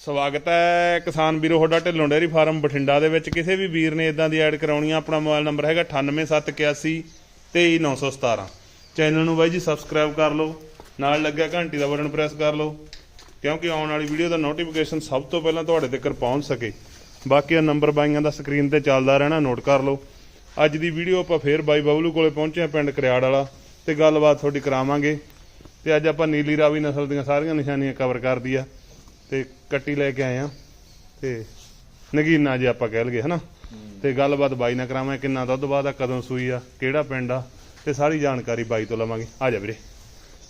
ਸਵਾਗਤ ਹੈ ਕਿਸਾਨ ਵੀਰੋ, ਤੁਹਾਡਾ ਢਿੱਲੋਂ ਡੇਅਰੀ ਫਾਰਮ ਬਠਿੰਡਾ ਦੇ ਵਿੱਚ। ਕਿਸੇ ਵੀ ਵੀਰ ਨੇ ਇਦਾਂ ਦੀ ਐਡ ਕਰਾਉਣੀ ਆ, ਆਪਣਾ ਮੋਬਾਈਲ ਨੰਬਰ ਹੈਗਾ 98781 23917 ਚੈਨਲ ਨੂੰ ਬਾਈ ਜੀ ਸਬਸਕ੍ਰਾਈਬ ਕਰ ਲਓ, ਨਾਲ ਲੱਗਿਆ ਘੰਟੀ ਦਾ ਬਟਨ ਪ੍ਰੈਸ ਕਰ ਲਓ, ਕਿਉਂਕਿ ਆਉਣ ਵਾਲੀ ਵੀਡੀਓ ਦਾ ਨੋਟੀਫਿਕੇਸ਼ਨ ਸਭ ਤੋਂ ਪਹਿਲਾਂ ਤੁਹਾਡੇ ਤੱਕ ਪਹੁੰਚ ਸਕੇ। ਬਾਕੀ ਆ ਨੰਬਰ ਬਾਈਆਂ ਦਾ ਸਕਰੀਨ ਤੇ ਚੱਲਦਾ ਰਹਿਣਾ, ਨੋਟ ਕਰ ਲਓ। ਅੱਜ ਦੀ ਵੀਡੀਓ ਆਪਾਂ ਫੇਰ ਬਾਈ ਬਬਲੂ ਕੋਲੇ ਪਹੁੰਚੇ ਆ, ਪਿੰਡ ਕਰਿਆੜ ਵਾਲਾ, ਤੇ ਗੱਲਬਾਤ ਤੁਹਾਡੀ ਕਰਾਵਾਂਗੇ। ਤੇ ਅੱਜ ਆਪਾਂ ਨੀਲੀ ਰਾਵੀ ਨਸਲ ਦੀਆਂ ਸਾਰੀਆਂ ਨਿਸ਼ਾਨੀਆਂ ਕਵਰ ਕਰਦੀ ਆ ਤੇ ਕੱਟੀ ਲੈ ਕੇ ਆਏ ਆ ਤੇ ਨਗੀਨਾ ਜੇ ਆਪਾਂ ਕਹਿ ਲਈਏ ਹਨਾ? ਤੇ ਗੱਲਬਾਤ ਬਾਈ ਨਾਲ ਕਰਾਵਾਂ ਕਿੰਨਾ ਦੁੱਧ ਬਾਅਦ ਆ ਕਦੋਂ ਸੂਈ ਆ ਕਿਹੜਾ ਪਿੰਡ ਆ ਤੇ ਸਾਰੀ ਜਾਣਕਾਰੀ ਬਾਈ ਤੋਂ ਲਵਾਂਗੇ। ਆ ਜਾ ਵੀਰੇ।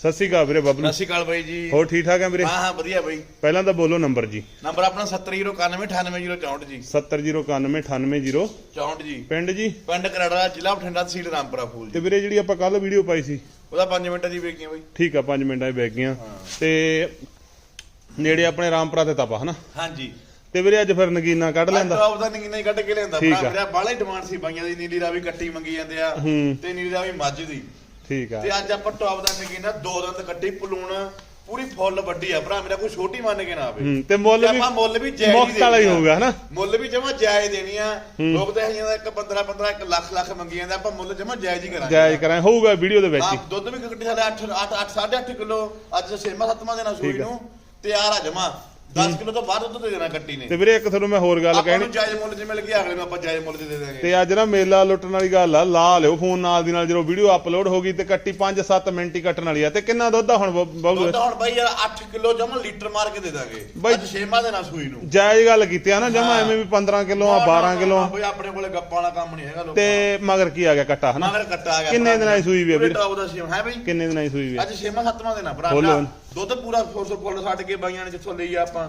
ਸਤਿ ਸ਼੍ਰੀ ਅਕਾਲ ਵੀਰੇ ਬਬਲੂ। ਸਤਿ ਸ਼੍ਰੀ ਅਕਾਲ ਬਾਈ ਜੀ। ਹੋਰ ਠੀਕ ਠਾਕ ਆ ਵੀਰੇ? ਹਾਂ ਹਾਂ ਵਧੀਆ ਬਾਈ। ਪਹਿਲਾਂ ਤਾਂ ਬੋਲੋ ਨੰਬਰ ਜੀ। ਨੰਬਰ ਆਪਣਾ 7091989064 ਜੀ। 701919890 64 ਜੀ। ਪਿੰਡ ਜੀ? ਪਿੰਡ ਕਰੜਾ ਜ਼ਿਲ੍ਹਾ ਬਠਿੰਡਾ ਤਹਿਸੀਲ ਰਾਮਪੁਰਾ ਫੂਲ ਤੇ ਵੀਰੇ ਜਿਹੜੀ ਆਪਾਂ ਕੱਲ ਵੀਡੀਓ ਪਾਈ ਸੀ? ਉਹਦਾ 5 ਮਿੰਟਾਂ ਦੀ ਵੇਖੀਆਂ ਬਾਈ। ਠੀਕ ਆ 5 ਮਿੰਟਾਂ ਬੈਗ ਗਈਆਂ ਤੇ ਨੇੜੇ ਆਪਣੇ ਰਾਮਪੁਰਾ ਤੇ ਤਪਾ ਹਨਾ? ਹਾਂਜੀ। ਤੇ ਵੀਰੇ ਅੱਜ ਫਿਰ ਨਗੀਨਾ ਕੱਢ ਲੈਂਦਾ। ਟੌਪ ਦਾ ਨਹੀਂ ਨਹੀਂ ਕੱਢ ਕੇ ਠੀਕ ਭਰਾ। ਮੇਰਾ ਬਾਹਲਾ ਹੀ ਡਿਮਾਂਡ ਸੀ ਬਾਈਆਂ ਦੀ। ਨੀਲੀ ਰਾਵੀ ਕੱਟੀ ਮੰਗੀ ਜਾਂਦੇ ਆ ਹੂੰ। ਤੇ ਨੀਲੀ ਰਾਵੀ ਮੱਝ ਦੀ। ਠੀਕ ਆ। ਤੇ ਅੱਜ ਆਪਾਂ ਟੌਪ ਦਾ ਨਹੀਂ ਨਾ ਦੋ ਦੰਦ ਕੱਟੀ ਪਲੂਣ ਪੂਰੀ ਫੁੱਲ ਵੱਡੀ ਆ। ਭਰਾ ਮੇਰਾ ਕੋਈ ਛੋਟੀ ਮੰਨ ਕੇ ਨਾ ਆਵੇ। ਹੂੰ, ਤੇ ਮੁੱਲ ਵੀ- ਆਪਾਂ ਮੁੱਲ ਵੀ ਜਾਇਜ਼ ਮੁਫ਼ਤ ਵਾਲਾ ਹੀ। ਹੋਊਗਾ, ਹਨਾ? ਮੁੱਲ ਵੀ ਜਮਾ ਜਾਇਜ਼ ਦੇਣੀ ਆ। ਲੋਕ ਤਾਂ ਇਹ ਜਾਂਦਾ ਇੱਕ 15 15 ਇੱਕ ਲੱਖ ਲੱਖ ਮੰਗੀ ਜਾਂਦੇ ਆਪਾਂ ਮੁੱਲ ਜਮਾ ਜਾਇਜ਼ ਹੀ ਕਰਾਂਗੇ। ਜਾਇਜ਼ ਕਰਾਂ ਹੋਊਗਾ ਵੀਡੀਓ ਦੇ ਵਿੱਚ ਹਾਂ। ਹੀ ਦੁੱਧ ਵੀ ਕੱਟੀ ਸਾਡੇ 8 8 8 8.5 ਕਿਲੋ। ਅੱਜ ਛੇਵਾਂ ਸੱਤਵਾਂ ਸੂਈ ਠੀਕ ਆ। ਨੂੰ। ਤਿਆਰ ਆ ਜਮਾ। 10 ਕਿਲੋ ਤੋਂ ਬਾਅਦ ਦੁੱਧ ਦੇ ਦੇਣਾ ਕੱਟੀ ਨੇ। ਤੇ ਵੀਰੇ ਇੱਕ ਤੁਹਾਨੂੰ ਮੈਂ ਹੋਰ ਗੱਲ ਆਪਾਂ ਕਹਿਣੀ। ਨੂੰ ਜਾਇਜ਼ ਮੁੱਲ ਜਿਵੇਂ ਲੱਗਿਆ ਅਗਲੇ ਨੂੰ ਆਪਾਂ ਜਾਇਜ਼ ਮੁੱਲ 'ਚ ਦੇ ਦੇਵਾਂਗੇ। ਤੇ ਅੱਜ ਨਾ ਮੇਲਾ ਲੁੱਟਣ ਵਾਲੀ ਗੱਲ ਆ ਲਾ ਲਿਓ ਫੋਨ ਨਾਲ ਦੀ ਨਾਲ ਜਦੋਂ ਵੀਡੀਓ ਅਪਲੋਡ ਹੋ ਗਈ ਤੇ ਕੱਟੀ 5-7 ਮਿੰਟ ਹੀ ਕੱਟਣ ਵਾਲੀ ਆ। ਤੇ ਕਿੰਨਾ ਦੁੱਧ ਆ ਹੁਣ ਦੁੱਧ ਹੁਣ ਬਾਈ ਯਾਰ 8 ਕਿਲੋ ਜਮਾ ਲੀਟਰ ਮਾਰ ਕੇ ਦੇ ਦਾਂਗੇ। ਬਾਈ- ਅੱਜ ਛੇਵਾਂ ਦੇਣਾ ਸੂਈ ਨੂੰ। ਜਾਇਜ਼ ਗੱਲ ਕੀਤੀ ਆ ਨਾ ਜਮਾ ਐਵੇਂ ਵੀ 15 ਕਿਲੋ ਆ 12 ਕਿਲੋ ਆ। ਬਈ ਆਪਣੇ ਕੋਲੇ ਗੱਪਾਂ ਵਾਲਾ ਕੰਮ ਨਹੀਂ ਹੈਗਾ ਲੋਕਾਂ ਤੇ ਮਗਰ ਕੀ ਆ ਗਿਆ ਕੱਟਾ ਹਨਾ? ਮਗਰ ਕੱਟਾ ਆ ਗਿਆ ਕਿੰਨੇ ਦਿਨਾਂ ਦੀ ਸੂਈ ਵੀ ਆ ਵੀਰ? ਟੌਪ ਦਾ ਸੀ ਹੈ ਬਈ? ਕਿੰਨੇ ਦਿਨਾਂ ਦੀ ਸੂਈ ਵੀ ਆ? ਅੱਜ ਛੇਵਾਂ ਸੱਤਵਾਂ ਦੇਣਾ ਭਰਾ। ਦੁੱਧ ਪੂਰਾ ਫੁੱਲ ਫੁੱਲ ਛੱਡ ਕੇ ਬਾਈਆਂ ਨੇ ਜਿੱਥੋਂ ਲਈ ਆ ਆਪਾਂ।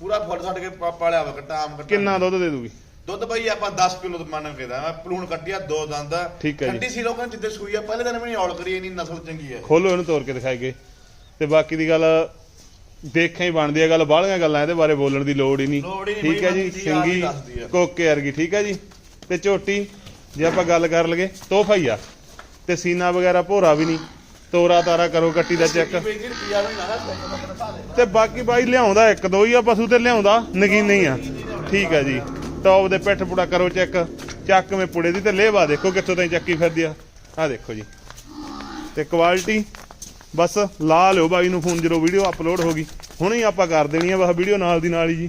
ਪੂਰਾ ਫੁੱਲ ਛੱਡ ਕੇ ਪਾ- ਪਾਲਿਆ ਵਾ ਕੱਟਾ ਆਮ ਕੱਟਾ ਕਿੰਨਾ ਦੁੱਧ ਦੇ ਦੂਗੀ? ਦੁੱਧ ਬਈ ਆਪਾਂ 10 ਕਿਲੋ ਤੋਂ ਮੰਨ ਕੇ ਦਾ ਮੈਂ ਪਲੂਣ ਕੱਟਿਆ ਦੋ ਦੰਦ ਠੀਕ ਹੈ ਜੀ। ਠੰਡੀ ਸੀ ਲੋਕਾਂ ਜਿੱਦੇ ਸੂਈ ਆ ਪਹਿਲੇ ਦਿਨ ਵੀ ਨਹੀਂ ਔਲ ਕਰੀ ਇੰਨੀ ਨਸਲ ਚੰਗੀ ਹੈ ਖੋਲੋ ਇਹਨੂੰ ਤੋੜ ਕੇ ਦਿਖਾਈਏ ਤੇ ਬਾਕੀ ਦੀ ਗੱਲ ਦੇਖਾਂ ਹੀ ਬਣਦੀ ਆ ਗੱਲ ਬਾਹਲੀਆਂ ਗੱਲਾਂ ਇਹਦੇ ਬਾਰੇ ਬੋਲਣ ਦੀ ਲੋੜ ਹੀ ਨਹੀਂ। ਲੋੜ ਹੀ ਨਹੀਂ, ਠੀਕ ਹੈ ਬਈ ਜੀ ਬਾਕੀ ਦੀ ਆਪ ਹੀ ਸਿੰਗੀ ਦੱਸਦੀ ਆ। ਕੋਕੇ ਵਰਗੀ ਠੀਕ ਹੈ ਜੀ। ਤੇ ਝੋਟੀ ਜੇ ਆਪਾਂ ਗੱਲ ਕਰ ਲਗੇ ਤੋਹਫਾ ਹੀ ਆ। ਤੇ ਸੀਨਾ ਵਗੈਰਾ ਭੋਰਾ ਵੀ ਨਹੀਂ। ਤੋਰਾ ਤਾਰਾ ਕਰੋ ਕੱਟੀ ਦਾ ਚੈੱਕ। ਤੇ ਬਾਕੀ ਬਾਈ ਲਿਆਉਂਦਾ ਇੱਕ ਦੋ ਹੀ ਆ ਪਸ਼ੂ ਤੇ ਲਿਆਉਂਦਾ ਨਗੀਨੇ ਆ। ਠੀਕ ਹੈ ਜੀ। ਟੌਪ ਦੇ ਪਿੱਠ ਪੁੜਾ ਕਰੋ ਚੈੱਕ। ਚੱਕਵੇਂ ਪੁੜੇ ਦੀ ਤੇ ਲੇਵਾ ਦੇਖੋ ਕਿੱਥੋਂ ਤਾਈਂ ਚੱਕੀ ਫਿਰਦੀ ਆ। ਆ ਦੇਖੋ ਜੀ। ਤੇ ਕੁਆਲਿਟੀ ਬਸ ਲਾ ਲਿਓ ਬਾਈ ਨੂੰ ਫੋਨ ਜਦੋਂ ਵੀਡੀਓ ਅਪਲੋਡ ਹੋ ਗਈ। ਹੁਣੇ ਹੀ ਆਪਾਂ ਕਰ ਦੇਣੀ ਆ ਬਸ ਵੀਡੀਓ ਨਾਲ ਦੀ ਨਾਲ ਹੀ ਜੀ।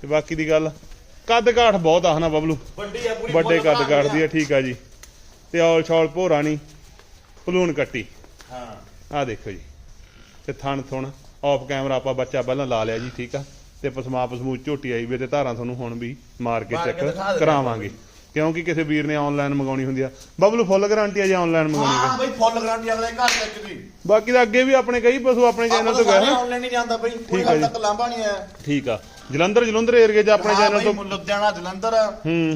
ਤੇ ਬਾਕੀ ਦੀ ਗੱਲ ਕੱਦ ਕਾਠ ਬਹੁਤ ਆ ਹਨਾ ਬਬਲੂ? ਵੱਡੀ ਆ ਪੂਰੀ ਵੱਡੇ ਕੱਦ ਮੇਰਾ। ਦੀ ਆ। ਠੀਕ ਆ ਜੀ। ਤੇ ਔਲ ਛੌਲ ਭੋਰਾ ਨਹੀਂ ਪਲੂਣ ਕੱਟੀ। ਹਾਂ। ਆ ਦੇਖੋ ਜੀ। ਤੇ ਥਣ ਥੁਣ ਆਫ ਕੈਮਰਾ ਆਪਾਂ ਬੱਚਾ ਪਹਿਲਾਂ ਲਾ ਲਿਆ ਜੀ ਠੀਕ ਆ? ਤੇ ਪਸਮਾ ਪਸਮੂ ਝੋਟੀ ਆਈ ਵੀ ਤੇ ਧਾਰਾਂ ਤੁਹਾਨੂੰ ਹੁਣ ਵੀ ਮਾਰ ਕੇ ਚੈੱਕ ਕਰਾਵਾਂਗੇ। ਕਿਉਂਕਿ ਕਿਸੇ ਵੀਰ ਨੇ ਆਨਲਾਈਨ ਮੰਗਾਉਣੀ ਹੁੰਦੀ ਆ। ਬਬਲੂ ਫੁੱਲ ਗਾਰੰਟੀ ਆ ਜੇ ਆਨਲਾਈਨ ਮੰਗਾਉਣੀ ਹਾਂ ਬਈ ਫੁੱਲ ਗਾਰੰਟੀ ਅਗਲੇ ਘਰ ਤੱਕ ਦੀ ਬਾਕੀ ਤਾਂ ਅੱਗੇ ਵੀ ਆਪਣੇ ਕਈ ਪਸ਼ੂ ਆਪਣੇ ਚੈਨਲ ਤੋਂ ਗਏ ਆਨਲਾਈਨ ਨਹੀਂ ਜਾਂਦਾ ਬਈ ਕੋਈ ਠੀਕ ਆ ਹਾਲ ਜੀ। ਤੱਕ ਲਾਂਭਾ ਨਹੀਂ ਆਇਆ ਠੀਕ ਆ। ਜਲੰਧਰ ਜਲੰਧਰ ਏਰੀਏ 'ਚ ਆਪਣੇ ਚੈਨਲ ਤੋਂ ਲੁਧਿਆਣਾ ਜਲੰਧਰ।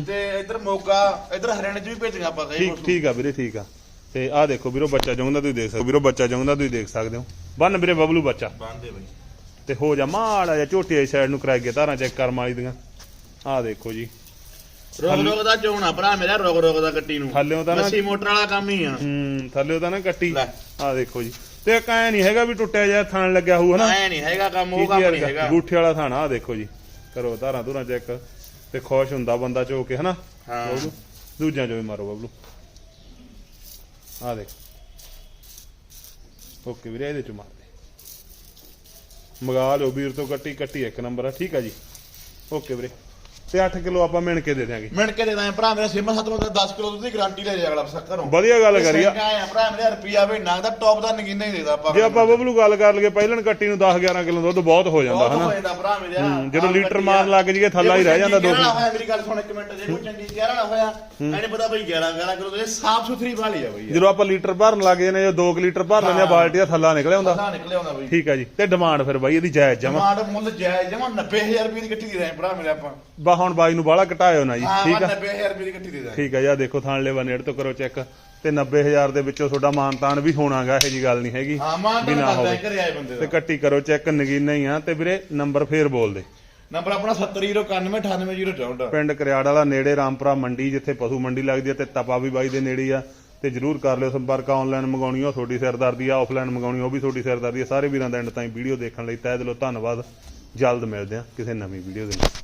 ਤੇ ਇੱਧਰ ਮੋਗਾ ਇੱਧਰ ਹਰਿਆਣੇ ਚ ਵੀ ਭੇਜੀਆਂ ਆਪਾਂ ਕਈ ਠੀਕ ਠੀਕ ਆ ਵੀਰੇ ਠੀਕ ਆ। ਤੇ ਆਹ ਦੇਖੋ ਵੀਰੋ ਬੱਚਾ ਜੰਗਦਾ ਤੁਸੀਂ ਦੇਖ ਸਕਦੇ ਹੋ। ਵੀਰੋ ਬੱਚਾ ਜੰਗਦਾ ਤੁਸੀਂ ਦੇਖ ਸਕਦੇ ਹੋ। ਬੰਨ ਵੀਰੇ ਬਬਲੂ ਬੱਚਾ। ਬੰਦੇ ਬਈ। ਤੇ ਹੋ ਜਾ ਮਾੜਾ ਜਿਹਾ ਝੋਟੀ ਵਾਲੀ ਸਾਈਡ ਨੂੰ ਕਰਾ ਕੇ ਧਾਰਾਂ ਚੈੱਕ ਕਰਮ ਵਾਲੀ ਦੀਆਂ। ਆਹ ਦੇਖੋ ਜੀ। ਰੋਗ ਰੋਗ ਦਾ ਚੋਣਾ ਭਰਾ ਮੇਰਾ ਰੋਗ ਰੋਗ ਦਾ ਗੱਟੀ ਨੂੰ। ਥੱਲਿਓਂ ਤਾਂ ਨਾ- ਮੱਛੀ ਮੋਟਰ ਵਾਲਾ ਕੰਮ ਹੀ ਆ। ਹੂੰ ਥੱਲੇ ਤਾਂ ਨਾ ਕੱਟੀ। ਲੈ। ਆਹ ਦੇਖੋ ਜੀ। ਤੇ ਐ ਨਹੀਂ ਹੈਗਾ ਵੀ ਟੁੱਟਿਆ ਜਿਹਾ ਥਣ ਲੱਗਿਆ ਹੋਊ ਹਨਾ? ਐ ਨਹੀਂ ਹੈਗਾ ਕੰਮ ਉਹ ਕੰਮ ਨਹੀਂ ਹੈਗਾ। ਗੂਠੇ ਵਾਲਾ ਥਾਣਾ ਆਹ ਦੇਖੋ ਜੀ। ਕਰੋ ਧਾਰਾਂ ਧੁਰਾਂ ਚੈੱਕ ਤੇ ਖੁਸ਼ ਹੁੰਦਾ ਬੰਦਾ ਚੋ ਕੇ ਹਨਾ? ਹਾਂ। ਬਬਲੂ ਦੂਜਿਆਂ ਚੋਂ ਵੀ ਮਾਰੋ ਬਬਲੂ। ਆ ਦੇਖ। ਓਕੇ ਵੀਰੇ, ਇਹਦੇ ਚੋਂ ਮਾਰ ਦੇ। ਮਗਾ ਲਓ ਵੀਰ ਤੋਂ ਕੱਟੀ ਕੱਟੀ ਇੱਕ ਨੰਬਰ ਆ, ਠੀਕ ਆ ਜੀ। ਓਕੇ ਵੀਰੇ। ਤੇ 8 ਕਿਲੋ ਆਪਾਂ ਮਿਣ ਕੇ ਦੇ ਦਿਆਂਗੇ। ਮਿੰਟ ਕੇ ਦੇ ਦਾਂ ਭਰਾ ਮੇਰਾ ਸੱਤਵਾਂ ਦਾ 10 ਕਿਲੋ ਦੁੱਧ ਦੀ ਗਾਰੰਟੀ ਲੈ ਜਾ ਅਗਲਾ ਘਰੋਂ ਵਧੀਆ ਗੱਲ ਕਰੀ ਆ। ਭਰਾ ਮੇਰਾ ਰੁਪਿਆ ਵੀ ਨਗਦਾ ਟੌਪ ਦਾ ਨਗੀਨਾ ਹੀ ਦੇਦਾ ਆਪਾਂ ਜੇ ਆਪਾਂ ਬਬਲੂ ਗੱਲ ਕਰ ਲਈਏ ਪਹਿਲਣ ਕੱਟੀ ਨੂੰ 10 11 ਕਿਲੋ ਦੁੱਧ ਬਹੁਤ ਹੋ ਜਾਂਦਾ ਹਨਾ ਹੋ ਜਾਂਦਾ ਭਰਾ ਮੇਰਾ। ਜਦੋਂ ਲੀਟਰ ਮਾਰਨ। ਲੱਗ ਜਾਈਏ, ਥੱਲਾ ਹੀ ਰਹਿ ਜਾਂਦਾ ਦੋ ਹੋਇਆ ਮੇਰੀ ਗੱਲ ਸੁਣ ਇੱਕ ਮਿੰਟ ਜੇ ਕੋਈ ਚੰਗੀ ਗਿਆਰਾ ਨਾ ਹੋਇਆ ਐਨੇ ਪਤਾ ਬਈ 11 11 ਕਿਲੋ ਦੇ ਸਾਫ਼ ਸੁਥਰੀ ਵਾਲੀ ਆ ਬਈ। ਜਦੋਂ ਆਪਾਂ ਲੀਟਰ ਭਰਨ ਲੱਗ ਜਾਂਦੇ ਜੋ 2 ਲੀਟਰ ਭਰ ਲੈਂਦੇ ਆ ਬਾਲਟੀ ਦਾ ਥੱਲਾ ਨਿਕਲਿਆ ਹੁੰਦਾ। ਪਤਾ ਨਿਕਲਿਆ ਹੁੰਦਾ ਬਈ। ਠੀਕ ਆ ਜੀ ਤੇ ਡਿਮਾਂਡ ਫਿਰ ਬਾਈ ਇਹਦੀ ਜਾਇਜ਼ ਜਮਾ ਟਮਾਟਰ ਮੁੱਲ ਜਾਇਜ਼ ਜਮਾ 90000 ਰੁਪਏ ਦੀ ਗੱਟੀ ਦੇ ਰਹੇ ਭਰਾ ਮੇਰੇ ਆਪਾਂ। ਹੁਣ ਬਾਈ ਨੂੰ ਬਾਹਲਾ ਘਟਾਇਓ ਨਾ ਜੀ ਹਾਂ ਠੀਕ ਆ? 90000 ਰੁਪਏ ਦੀ ਗੱਟੀ ਦੇ ਦਾਂਗੇ। ਠੀਕ ਆ ਆਹ ਦੇਖੋ ਥਾਣ ਲੈਵਾ ਨੇੜ ਤੋਂ ਕਰੋ ਚੈੱਕ। ਤੇ 90000 ਦੇ ਵਿੱਚੋਂ ਤੁਹਾਡਾ ਮਾਨਤਾਨ ਵੀ ਹੋਣਾਗਾ ਇਹੋ ਜੀ ਗੱਲ ਨਹੀਂ ਹੈਗੀ। ਹਾਂ ਮਾਂ ਵੀ ਨਾ ਤਾਂ ਹੋਵੇ। ਘਰੇ ਆਏ ਬੰਦੇ ਤੇ ਦਾ ਕੱਟੀ ਕਰੋ ਚੈੱਕ ਨਗੀਨਾ ਹੀ ਆ। ਤੇ ਵੀਰੇ ਨੰਬਰ ਫੇਰ ਬੋਲ ਦੇ। ਨੰਬਰ ਆਪਣਾ 7091988064 ਪਿੰਡ ਕਰਿਆੜ ਵਾਲਾ ਨੇੜੇ ਰਾਮਪੁਰਾ ਮੰਡੀ ਜਿੱਥੇ ਪਸ਼ੂ ਮੰਡੀ ਲੱਗਦੀ ਹੈ ਤੇ ਤਪਾ ਵੀ ਬਾਈ ਦੇ ਨੇੜੇ ਹੀ ਆ। ਤੇ ਜਰੂਰ ਕਰ ਲਿਓ ਸੰਪਰਕ ਆਨਲਾਈਨ ਮੰਗਾਉਣੀ ਉਹ ਤੁਹਾਡੀ ਸਿਰਦਰਦੀ ਆ ਆਫਲਾਈਨ ਮੰਗਾਉਣੀ ਉਹ ਵੀ ਤੁਹਾਡੀ ਸਿਰਦਰਦੀ ਆ। ਸਾਰੇ ਵੀਰਾਂ ਦਾ ਐਂਡ ਤਾਈਂ ਵੀਡੀਓ ਦੇਖਣ ਲਈ ਤਹਿ ਦਿਲੋਂ ਧੰਨਵਾਦ। ਜਲਦ ਮਿਲਦੇ ਆ ਕਿਸੇ ਨਵੀਂ ਵੀਡੀਓ ਦੇ ਨਾਲ।